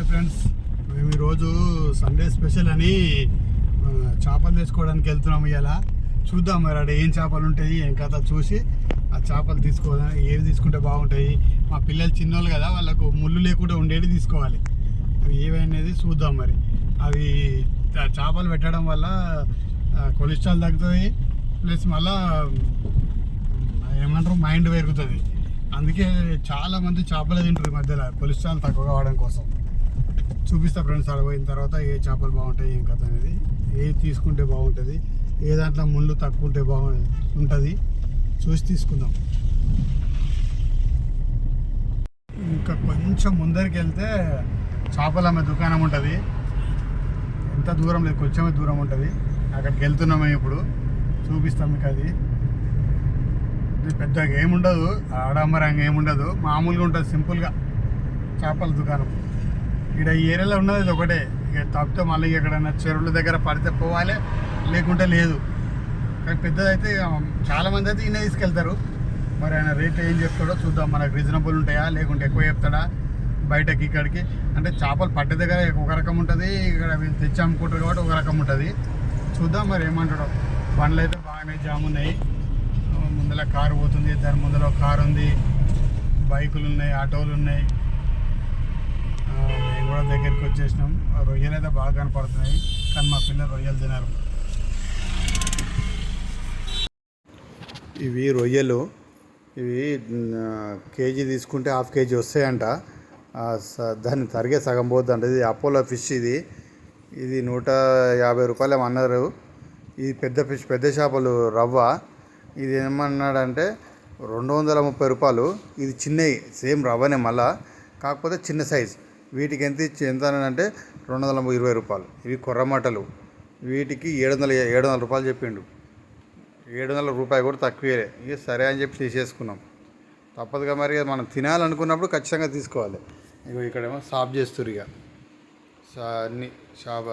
Hi friends. మేము ఈరోజు Sunday special అని చేపలు తీసుకోవడానికి వెళ్తున్నాము ఇలా చూద్దాం మరి అక్కడ ఏం చేపలు ఉంటాయి ఏం కథ చూసి ఆ చేపలు తీసుకో ఏవి తీసుకుంటే బాగుంటాయి. మా పిల్లలు చిన్నోళ్ళు కదా వాళ్ళకు ముళ్ళు లేకుండా ఉండేవి తీసుకోవాలి. అవి అనేది చూద్దాం మరి. అవి చేపలు పెట్టడం వల్ల కొలెస్ట్రాల్ తగ్గుతుంది ప్లస్ మళ్ళా ఏమంటారు మైండ్ పెరుగుతుంది. అందుకే చాలామంది చేపలు తింటారు ఈ మధ్యలో కొలెస్ట్రాల్ తక్కువ కావడం కోసం. చూపిస్తా ఫ్రెండ్స్ అక్కడ పోయిన తర్వాత ఏ చేపలు బాగుంటాయి ఏం కథ అనేది. ఏ తీసుకుంటే బాగుంటుంది ఏ దాంట్లో ముళ్ళు తక్కువ ఉంటే బాగు ఉంటుంది. చూసి తీసుకుందాం. ఇంకా కొంచెం ముందరికి వెళ్తే చేపలు అమ్మే దుకాణం ఉంటుంది. ఎంత దూరం లేదు కొంచెమే దూరం ఉంటుంది. అక్కడికి వెళ్తున్నాము ఇప్పుడు. చూపిస్తాం మీకు అది. ఇది పెద్దగా ఏముండదు ఆడంబరంగా ఏముండదు మామూలుగా ఉంటుంది సింపుల్గా చేపల దుకాణం. ఇక్కడ ఈ ఏరియాలో ఉన్నది ఇది ఒకటే. ఇక తప్పితే మళ్ళీ ఎక్కడైనా చెరువుల దగ్గర పడితే పోవాలి లేకుంటే లేదు. కానీ పెద్దదైతే ఇక అయితే ఈయన తీసుకెళ్తారు. మరి ఆయన రేట్ ఏం చెప్తాడో చూద్దాం. మనకు రీజనబుల్ ఉంటాయా లేకుంటే ఎక్కువ చెప్తాడా? బయటకి ఇక్కడికి. అంటే చేపలు పట్టే దగ్గర ఒక రకం ఉంటుంది ఇక్కడ వీళ్ళు తెచ్చి అమ్ముకుంటారు కాబట్టి ఒక రకం ఉంటుంది. చూద్దాం మరి ఏమంటాడో. బండ్లు అయితే బాగానే జామ్ ఉన్నాయి. ముందర కారు పోతుంది దాని ముందర కారు ఉంది. బైకులు ఉన్నాయి ఆటోలు ఉన్నాయి. కూడా దగ్గరికి వచ్చేసినాం. ఆ రొయ్యలు అయితే బాగా కనపడుతున్నాయి. కానీ మా పిల్లలు రొయ్యలు తినరు. ఇవి రొయ్యలు. ఇవి కేజీ తీసుకుంటే హాఫ్ కేజీ వస్తాయంట. స- దాన్ని తరిగే సగం పోద్దంట ఇది అపోలో ఫిష్ ఇది. ఇది నూట యాభై రూపాయలు ఏమన్నారు ఇది పెద్ద ఫిష్ పెద్ద చేపలు రవ్వ. ఇది ఏమన్నాడంటే రెండు వందల ముప్పై రూపాయలు. ఇది చిన్నవి సేమ్ రవ్వనే మళ్ళా. కాకపోతే చిన్న సైజ్. వీటికి ఎంత ఇచ్చి ఎంత అని అంటే రెండు వందల ఇరవై రూపాయలు. ఇవి కొర్రమటలు వీటికి ఏడు వందల ఏడు వందల రూపాయలు చెప్పిండు. ఏడు వందల రూపాయలు కూడా తక్కువే. ఇక సరే అని చెప్పి తీసేసుకున్నాం. తప్పదుగా మరి మనం తినాలనుకున్నప్పుడు ఖచ్చితంగా తీసుకోవాలి. ఇగో ఇక్కడేమో సాఫ్ చేస్తురు ఇక. అన్ని షాప్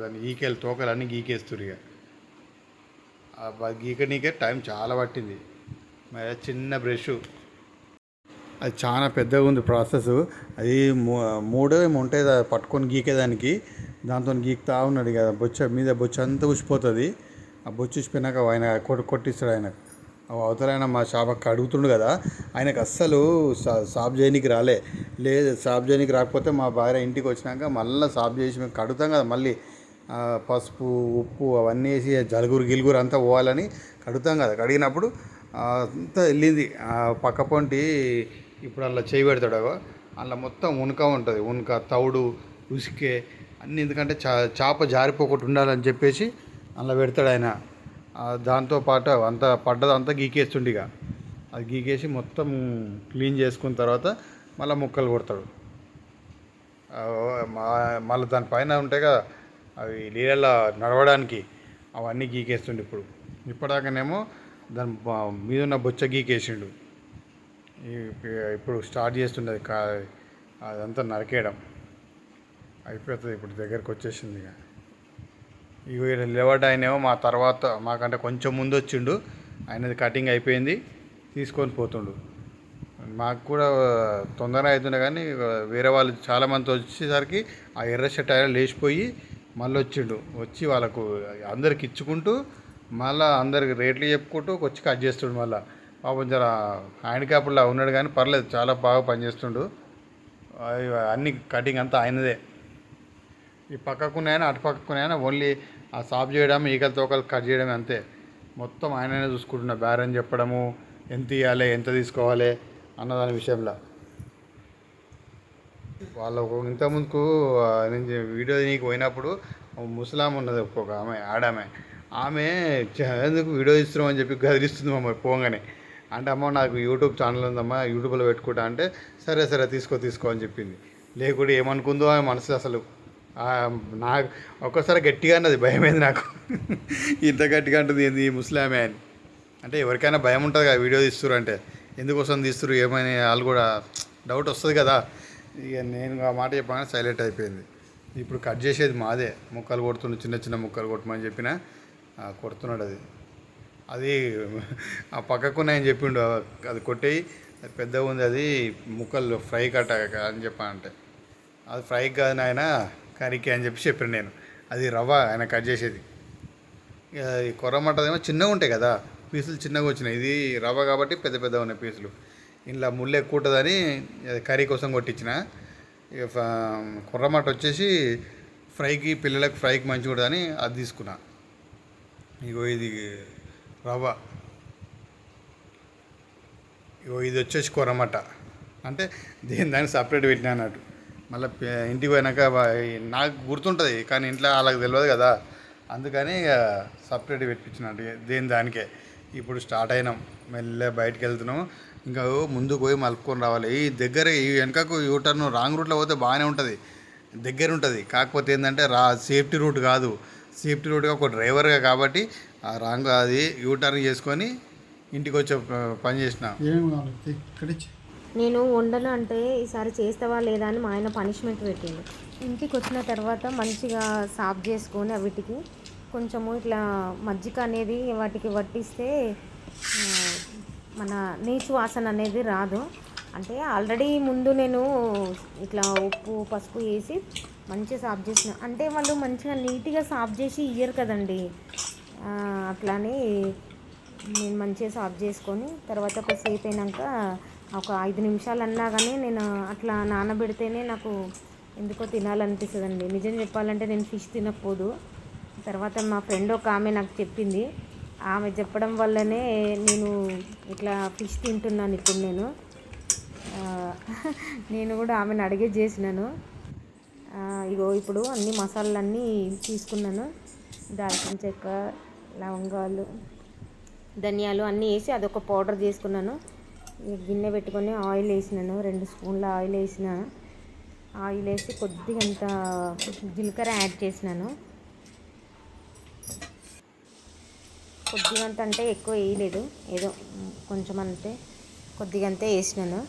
దాన్ని ఈకేలు తోకలు అన్నీ గీకేస్తురు ఇక. గీక నీకే గీకనీకే టైం చాలా పట్టింది. మరి చిన్న బ్రష్. అది చాలా పెద్దగా ఉంది ప్రాసెస్. అది మూ- మూడో ఏమో ఉంటాయి పట్టుకొని గీకేదానికి దాంతో గీకుతా ఉన్నాడు కదా బొచ్చ మీద బొచ్చ అంతా ఉసిపోతుంది. ఆ బొచ్చు ఉసిపోయినాక ఆయన కొట్టి కొట్టిస్తాడు ఆయన అవతల ఆయన మా షాపకి అడుగుతుండు కదా ఆయనకు అస్సలు సాబ్ సాఫ్ చేయనీకి రాలే. లేదు సాబ్ చేయనికి రాకపోతే మా భార్య ఇంటికి వచ్చినాక మళ్ళీ సాఫ్ చేసి మేము కడుగుతాం కదా మళ్ళీ. పసుపు ఉప్పు అవన్నీ వేసి జలుగురు గిలుగురు అంతా పోవాలని కడుగుతాం కదా. కడిగినప్పుడు అంతా వెళ్ళింది. పక్క పొంటి ఇప్పుడు అందులో చేయి పెడతాడు అందులో మొత్తం ఉనక ఉంటుంది. ఉనక తౌడు ఉసికే అన్నీ ఎందుకంటే చా చేప జారిపోకుండా ఉండాలని చెప్పేసి అందులో పెడతాడు ఆయన. దాంతో పాటు అంత పడ్డదంతా గీకేస్తుండే ఇక అది గీకేసి మొత్తం క్లీన్ చేసుకున్న తర్వాత మళ్ళీ ముక్కలు కొడతాడు. మళ్ళీ దానిపైన ఉంటాయి కదా అవి నీళ్ళల్లో నడవడానికి అవన్నీ గీకేస్తుండు ఇప్పుడు. ఇప్పటిదాకానేమో దాని మీద ఉన్న బొచ్చ గీకేసిండు. ఇప్పుడు స్టార్ట్ చేస్తుండేది కా అదంతా నరికేయడం. అయిపోతుంది ఇప్పుడు దగ్గరకు వచ్చేసింది ఇక. ఇక ఈయన ఆయనేమో మా తర్వాత మాకంటే కొంచెం ముందు వచ్చిండు. ఆయనది కటింగ్ అయిపోయింది. తీసుకొని పోతుండు. మాకు కూడా తొందరగా అవుతుండే కానీ వేరే వాళ్ళు చాలామంది వచ్చేసరికి ఆ ఎర్ర షర్ట్ ఆయన లేచిపోయి మళ్ళీ వచ్చిండు. వచ్చి వాళ్ళకు అందరికి ఇచ్చుకుంటూ మళ్ళీ అందరికి రేట్లు చెప్పుకుంటూ వచ్చి కట్ చేస్తుండు మళ్ళీ. పాపం జర హ్యాండిక్యాప్లా ఉన్నాడు కానీ పర్లేదు చాలా బాగా పనిచేస్తుండు. అన్ని కటింగ్ అంతా ఆయనదే. ఈ పక్కకున్నాయన అటు పక్కకున్నాయన ఓన్లీ ఆ సాప్ చేయడం ఈగల తోకలు కట్ చేయడం అంతే. మొత్తం ఆయననే చూసుకుంటున్నా బేరం చెప్పడము ఎంత ఇవ్వాలి ఎంత తీసుకోవాలి అన్నదాని విషయంలో. వాళ్ళు ఇంతకుముందుకు నేను వీడియో నీకు పోయినప్పుడు ముసలాం ఉన్నది ఒక్కొక్క ఆమె ఆడామె. ఆమె "చ- ఎందుకు వీడియో ఇస్తున్నామని చెప్పి గదిలిస్తుంది మమ్మల్ని పోగానే. అంటే అమ్మ నాకు యూట్యూబ్ ఛానల్ ఉందమ్మా యూట్యూబ్లో పెట్టుకుంటా అంటే సరే సరే తీసుకో తీసుకో అని చెప్పింది. లేకుంటే ఏమనుకుందో ఆమె మనసులో అసలు నాకు ఒక్కసారి గట్టిగా అన్నది భయమైంది నాకు? ఇంత గట్టిగా అంటుంది ఏంది ముస్లామే అని. అంటే ఎవరికైనా భయం ఉంటుంది కదా వీడియో తీస్తురు అంటే. ఎందుకోసం తీస్తురు ఏమని వాళ్ళు కూడా డౌట్ వస్తుంది కదా. ఇక నేను ఆ మాట చెప్పగానే సైలెంట్ అయిపోయింది. ఇప్పుడు కట్ చేసేది మాదే. ముక్కలు కొడుతుండే చిన్న చిన్న ముక్కలు కొట్టమని చెప్పిన కొడుతున్నాడు అది. అది ఆ పక్కకు నేను చెప్పిండు. అది కొట్టేయి. అది పెద్దగా ఉంది. అది ముక్కలు ఫ్రై కట్ట అని చెప్పానంటే అది ఫ్రై కాదు నాయన కర్రీకి అని చెప్పి చెప్పాను నేను. అది రవ్వ ఆయన కట్ చేసేది. ఇక చిన్నగా ఉంటాయి కదా పీసులు చిన్నగా వచ్చినాయి. ఇది రవ్వ కాబట్టి పెద్ద పెద్ద ఉన్నాయి పీసులు. ఇంట్లో ముళ్ళు ఎక్కువ ఉంటుందని అది కర్రీ కోసం కొట్టించిన. ఇక ఫ- వచ్చేసి ఫ్రైకి పిల్లలకు ఫ్రైకి మంచిగా ఉంటుందని అది తీసుకున్నా. ఇగో ఇది రవ్వ. ఇగో ఇది వచ్చేసి కొరమట అంటే దేని దానికి సపరేట్ పెట్టినా అన్నట్టు. మళ్ళీ ఇంటికి పోయినాక నాకు గుర్తుంటుంది కానీ ఇంట్లో వాళ్ళకి తెలియదు కదా. అందుకని ఇక సపరేట్ పెట్టించినట్టు దేని దానికే. ఇప్పుడు స్టార్ట్ అయినాం మెల్లె బయటికి వెళ్తున్నాం ఇంకా ముందుకు పోయి మలుపుకొని రావాలి. ఈ దగ్గర ఈ వెనకకు యూటర్న్ రాంగ్ రూట్లో పోతే బాగానే ఉంటుంది. దగ్గర ఉంటుంది. కాకపోతే ఏంటంటే రా సేఫ్టీ రూట్ కాదు. సేఫ్టీ రూట్గా ఒక డ్రైవర్గా కాబట్టి ఆ రాంగ్ అది యూటర్న్ చేసుకొని ఇంటికి వచ్చే పని చేసిన. నేను వండను అంటే ఈసారి చేస్తావా లేదా అని మా ఆయన పనిష్మెంట్ పెట్టిండు. ఇంటికి వచ్చిన తర్వాత మంచిగా సాఫ్ చేసుకొని వీటికి కొంచెము ఇట్లా మజ్జిగ అనేది వాటికి వట్టిస్తే మన నీచు వాసన అనేది రాదు. అంటే ఆల్రెడీ ముందు నేను ఇట్లా ఉప్పు పసుపు వేసి మంచిగా సాఫ్ చేసిన. అంటే వాళ్ళు మంచిగా నీట్గా సాఫ్ చేసి ఇయ్యరు కదండి. అట్లానే నేను మంచిగా సాఫ్ చేసుకొని తర్వాత కొద్దిసేపు అయినాక ఒక ఐదు నిమిషాలు అన్నా కానీ నేను అట్లా నానబెడితేనే నాకు ఎందుకో తినాలనిపిస్తుందండి. నిజం చెప్పాలంటే నేను ఫిష్ తినకపోదు. తర్వాత మా ఫ్రెండ్ ఒక ఆమె నాకు చెప్పింది. ఆమె చెప్పడం వల్లనే నేను ఇట్లా ఫిష్ తింటున్నాను ఇప్పుడు నేను. నేను కూడా ఆమెను అడిగే చేసినాను. ఇగో ఇప్పుడు అన్ని మసాలాలన్నీ తీసుకున్నాను. దాల్చిన చెక్క లవంగాలు ధనియాలు అన్నీ వేసి అదొక పౌడర్ చేసుకున్నాను. గిన్నె పెట్టుకొని ఆయిల్ వేసినాను. రెండు స్పూన్ల ఆయిల్ వేసిన. ఆయిల్ వేసి కొద్దిగా అంత జీలకర్ర యాడ్ చేసినాను. కొద్దిగంత అంటే ఎక్కువ వేయలేదు. ఏదో కొంచెం అంతే కొద్దిగంతే వేసినాను.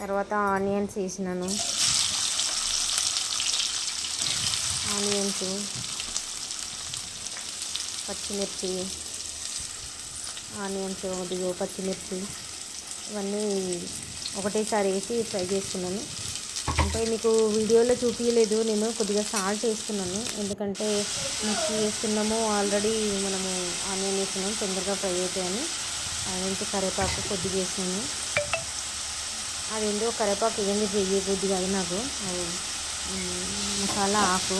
తర్వాత ఆనియన్స్ వేసినాను. ఆనియన్స్ పచ్చిమిర్చి ఆనియన్స్ కొద్దిగా పచ్చిమిర్చి ఇవన్నీ ఒకటేసారి వేసి ఫ్రై చేసుకున్నాను. అంటే మీకు వీడియోలో చూపించలేదు నేను కొద్దిగా సాల్ట్ వేసుకున్నాను. ఎందుకంటే మిర్చి వేస్తున్నాము ఆల్రెడీ మనము ఆనియన్ వేస్తున్నాము తొందరగా ఫ్రై అవుతాయని. ఆనియన్స్ కరివేపాకు కొద్దిగా వేసినాను అదేందో కరివేపాకు ఏంది చెయ్యబుద్ది కాదు నాకు. అది, మసాలా ఆకు.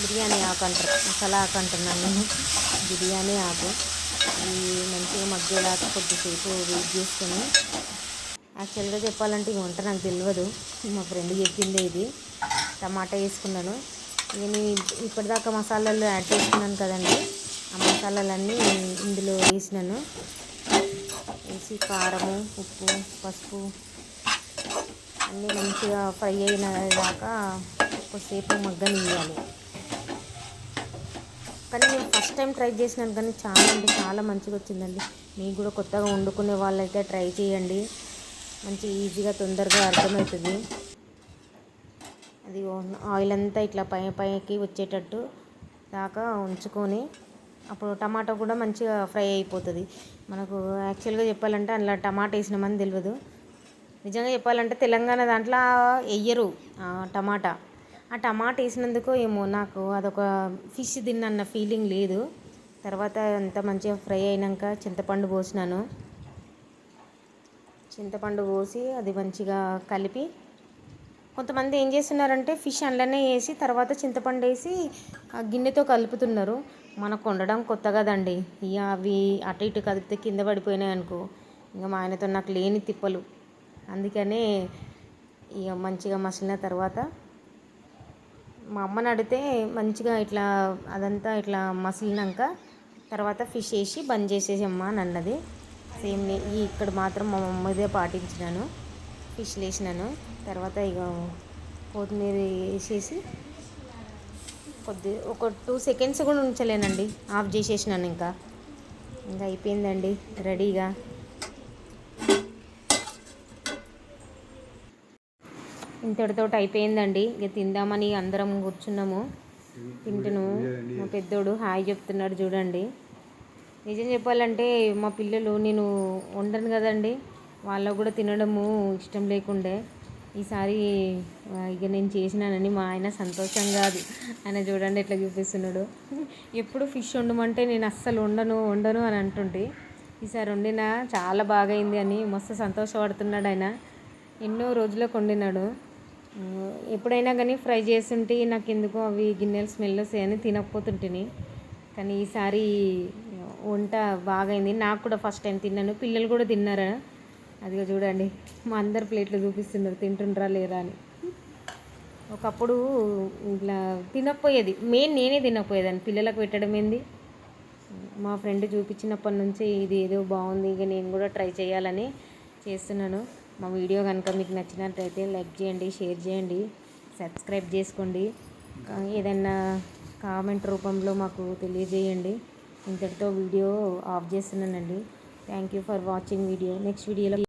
బిర్యానీ ఆకు అంటారు. మసాలా ఆకు అంటున్నాను నేను. బిర్యానీ ఆకు. ఈ మంచిగా మగ్గేలాగా కొద్దిసేపు వెయిట్ చేసుకొని. యాక్చువల్గా చెప్పాలంటే ఈ వంట నాకు తెలియదు మా ఫ్రెండ్ చెప్పిందే ఇది. టమాటా వేసుకున్నాను. ఇక నేను ఇప్పటిదాకా మసాలాలు యాడ్ చేసుకున్నాను కదండి. ఆ మసాలాలన్నీ ఇందులో వేసినాను. వేసి కారము ఉప్పు పసుపు అన్నీ మంచిగా ఫ్రై అయిన దాకా కొద్దిసేపు మగ్గనియాలి కానీ నేను ఫస్ట్ టైం ట్రై చేసినాను కానీ చాలా అంటే చాలా మంచిగా వచ్చిందండి. మీకు కూడా కొత్తగా వండుకునే వాళ్ళైతే ట్రై చేయండి. మంచి ఈజీగా తొందరగా అర్థమవుతుంది. అది ఆయిల్ అంతా ఇట్లా పై పైకి వచ్చేటట్టు దాకా ఉంచుకొని అప్పుడు టమాటా కూడా మంచిగా ఫ్రై అయిపోతుంది. మనకు యాక్చువల్గా చెప్పాలంటే అందులో టమాటా వేసినామని తెలియదు నిజంగా చెప్పాలంటే తెలంగాణ దాంట్లో వెయ్యరు టమాటా. ఆ టమాటా వేసినందుకు ఏమో నాకు అదొక ఫిష్ తిన్నన్న ఫీలింగ్ లేదు. తర్వాత అంత మంచిగా ఫ్రై అయినాక చింతపండు పోసినాను. చింతపండు పోసి అది మంచిగా కలిపి కొంతమంది ఏం చేస్తున్నారంటే ఫిష్ అందులోనే వేసి తర్వాత చింతపండు వేసి ఆ గిన్నెతో కలుపుతున్నారు. మనకు వండడం కొత్త కదండి. ఇక అవి అటు ఇటు కదిపితే కింద పడిపోయినాయి అనుకో. ఇంకా మా ఆయనతో నాకు లేని తిప్పలు. అందుకనే ఇక మంచిగా మసిలిన తర్వాత మా అమ్మని అడిగితే మంచిగా ఇట్లా అదంతా ఇట్లా మసిలినాక తర్వాత ఫిష్ వేసి బంద్ చేసేసమ్మా అని అన్నది. సేమ్ నే- ఈ ఇక్కడ మాత్రం మా మమ్మీదే పాటించినాను. ఫిష్ వేసినాను తర్వాత ఇక కొత్తిమీర వేసేసి కొద్ది ఒక టూ సెకండ్స్ కూడా ఉంచలేనండి. ఆఫ్ చేసేసినాను ఇంకా. ఇంకా అయిపోయిందండి. రెడీగా. ఇంతటితో అయిపోయిందండి. ఇక తిందామని అందరం కూర్చున్నాము. తింటున్నాము. మా పెద్దోడు హాయ్ చెప్తున్నాడు చూడండి. నిజం చెప్పాలంటే మా పిల్లలు నేను వండను కదండి. వాళ్ళకు కూడా తినడము ఇష్టం లేకుండే. ఈసారి ఇక నేను చేసినానని మా ఆయన సంతోషంగా అది. ఆయన చూడండి ఎట్లా చూపిస్తున్నాడు. ఎప్పుడు ఫిష్ వండమంటే నేను అస్సలు వండను వండను అని అంటుంటే ఈసారి వండిన చాలా బాగా అయింది అని మస్తు సంతోషపడుతున్నాడు ఆయన. ఎన్నో రోజులకు వండినాడు. ఎప్పుడైనా కానీ ఫ్రై చేస్తుంటే నాకు ఎందుకు అవి గిన్నెలు స్మెల్ వస్తాయని తినకపోతుంటిని. కానీ ఈసారి వంట బాగైంది. నాకు కూడా ఫస్ట్ టైం తిన్నాను. పిల్లలు కూడా తిన్నారా? అదిగో చూడండి మా అందరు ప్లేట్లు చూపిస్తున్నారు తింటుండ్రా లేరా అని. ఒకప్పుడు ఇట్లా తినకపోయేది మెయిన్ నేనే తినకపోయేదాన్ని. పిల్లలకు పెట్టడం ఏంది? మా ఫ్రెండ్ చూపించినప్పటి నుంచి ఇది ఏదో బాగుంది ఇక నేను కూడా ట్రై చేయాలని చేస్తున్నాను. మా వీడియో కనుక మీకు నచ్చినట్లయితే లైక్ చేయండి షేర్ చేయండి సబ్స్క్రైబ్ చేసుకోండి. ఏదైనా కామెంట్ రూపంలో మాకు తెలియజేయండి. ఇంతటితో వీడియో ఆఫ్ చేస్తున్నానండి. Thank you for watching video. Next వీడియోలో